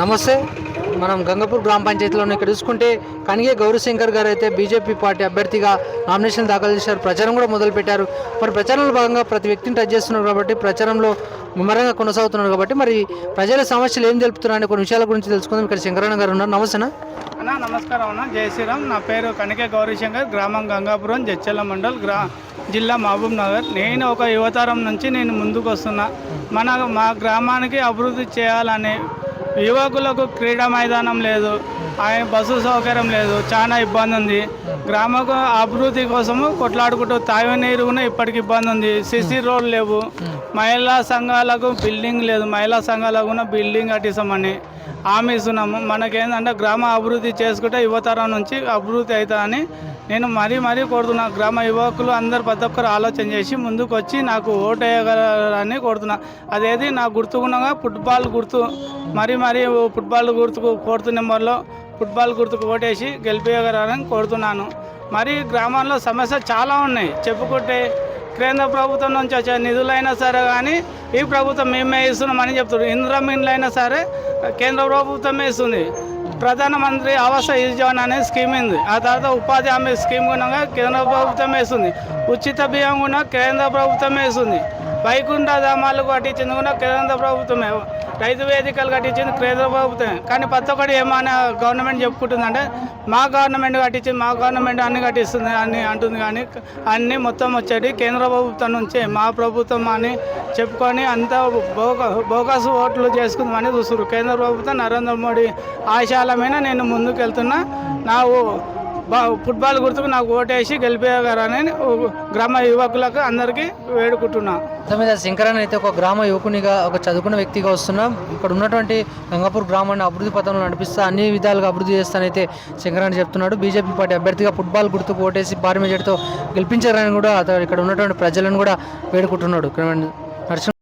నమస్తే. మనం గంగపూర్ గ్రామ పంచాయతీలో ఇక్కడ చూసుకుంటే కనిగే గౌరీశంకర్ గారు అయితే బీజేపీ పార్టీ అభ్యర్థిగా నామినేషన్ దాఖలు చేశారు. ప్రచారం కూడా మొదలుపెట్టారు. మరి ప్రచారంలో భాగంగా ప్రతి వ్యక్తిని టచ్ చేస్తున్నారు కాబట్టి ప్రచారంలో ముమ్మరంగా కొనసాగుతున్నారు కాబట్టి మరి ప్రజల సమస్యలు ఏం తెలుపుతున్నారని కొన్ని విషయాల గురించి తెలుసుకుందాం. ఇక్కడ శంకరణ గారు ఉన్నారు. నమస్తేనా? అన్న నమస్కారం అన్న. జై శ్రీరామ్. నా పేరు కనికే గౌరీశంకర్ గ్రామం గంగాపురం జడ్చల్ల మండల్ గ్రా జిల్లా మహబూబ్ నగర్. నేను ఒక యువతరం నుంచి నేను ముందుకు వస్తున్నా మన మా గ్రామానికి అభివృద్ధి చేయాలనే యువకులకు క్రీడా మైదానం లేదు. ఆయన బస్సు సౌకర్యం లేదు. చాలా ఇబ్బంది ఉంది. గ్రామకు అభివృద్ధి కోసము కొట్లాడుకుంటూ తావి నీరు కూడా ఇప్పటికి ఇబ్బంది ఉంది. సిసి రోడ్లు లేవు. మహిళా సంఘాలకు బిల్డింగ్ లేదు. మహిళా సంఘాలకు కూడా బిల్డింగ్ కట్టిస్తామని హామీ ఇస్తున్నాము. మనకేంటంటే గ్రామ అభివృద్ధి చేసుకుంటే యువతరం నుంచి అభివృద్ధి అవుతుందని నేను మరీ మరీ కోరుతున్నా గ్రామ యువకులు అందరు ప్రతి ఒక్కరు ఆలోచన చేసి ముందుకు వచ్చి నాకు ఓటు వేయగలరని కోరుతున్నా. అదేది నా గుర్తుకున్నగా ఫుట్బాల్ గుర్తు మరీ మరీ ఫుట్బాల్ గుర్తుకు ఫోర్త్ నెంబర్లో ఫుట్బాల్ గుర్తుకు ఓటేసి గెలిపేయగలరని కోరుతున్నాను. మరి గ్రామాల్లో సమస్యలు చాలా ఉన్నాయి. చెప్పుకుంటే కేంద్ర ప్రభుత్వం నుంచి వచ్చే నిధులైనా సరే కానీ ఈ ప్రభుత్వం మేమే ఇస్తున్నామని చెప్తున్నారు. ఇంద్రమిన్లైనా సరే కేంద్ర ప్రభుత్వమే ఇస్తుంది. ప్రధానమంత్రి ఆవాస యోజన అనే స్కీమ్ ఉంది. ఆ తర్వాత ఉపాధి హామీ స్కీమ్ కూడా కేంద్ర ప్రభుత్వం వేస్తుంది ఉచిత బియ్యం కూడా కేంద్ర ప్రభుత్వమే వేస్తుంది వైకుంఠ ధామాలు కట్టించింది కూడా కేంద్ర ప్రభుత్వమే. రైతు వేదికలు కట్టించింది కేంద్ర ప్రభుత్వమే. కానీ ప్రతి ఒక్కటి ఏమైనా గవర్నమెంట్ చెప్పుకుంటుందంటే మా గవర్నమెంట్ కట్టించింది మా గవర్నమెంట్ అన్ని కట్టిస్తుంది అని అంటుంది కానీ అన్నీ మొత్తం వచ్చేది కేంద్ర ప్రభుత్వం నుంచే మా ప్రభుత్వం అని చెప్పుకొని అంతా బోగ బోగస్ ఓట్లు చేసుకుందామని చూస్తున్నారు. కేంద్ర ప్రభుత్వం నరేంద్ర మోడీ ఆశయాల మీద నేను ముందుకు వెళ్తున్నా నా ఫుట్బాల్ గుర్తుకు నాకు ఓటేసి గెలిపేయగలరని గ్రామ యువకులకు అందరికీ వేడుకుంటున్నా. మొత్తం మీద శంకరన్న అయితే ఒక గ్రామ యువకునిగా ఒక చదువుకున్న వ్యక్తిగా వస్తున్నాం. ఇక్కడ ఉన్నటువంటి గంగాపూర్ గ్రామాన్ని అభివృద్ధి పథంలో నడిపిస్తా అన్ని విధాలుగా అభివృద్ధి చేస్తానైతే శంకరణ చెప్తున్నాడు. బీజేపీ పార్టీ అభ్యర్థిగా ఫుట్బాల్ గుర్తుకు ఓటేసి భారీ మెజార్టీతో గెలిపించారని కూడా అతను ఇక్కడ ఉన్నటువంటి ప్రజలను కూడా వేడుకుంటున్నాడు. నరసింహ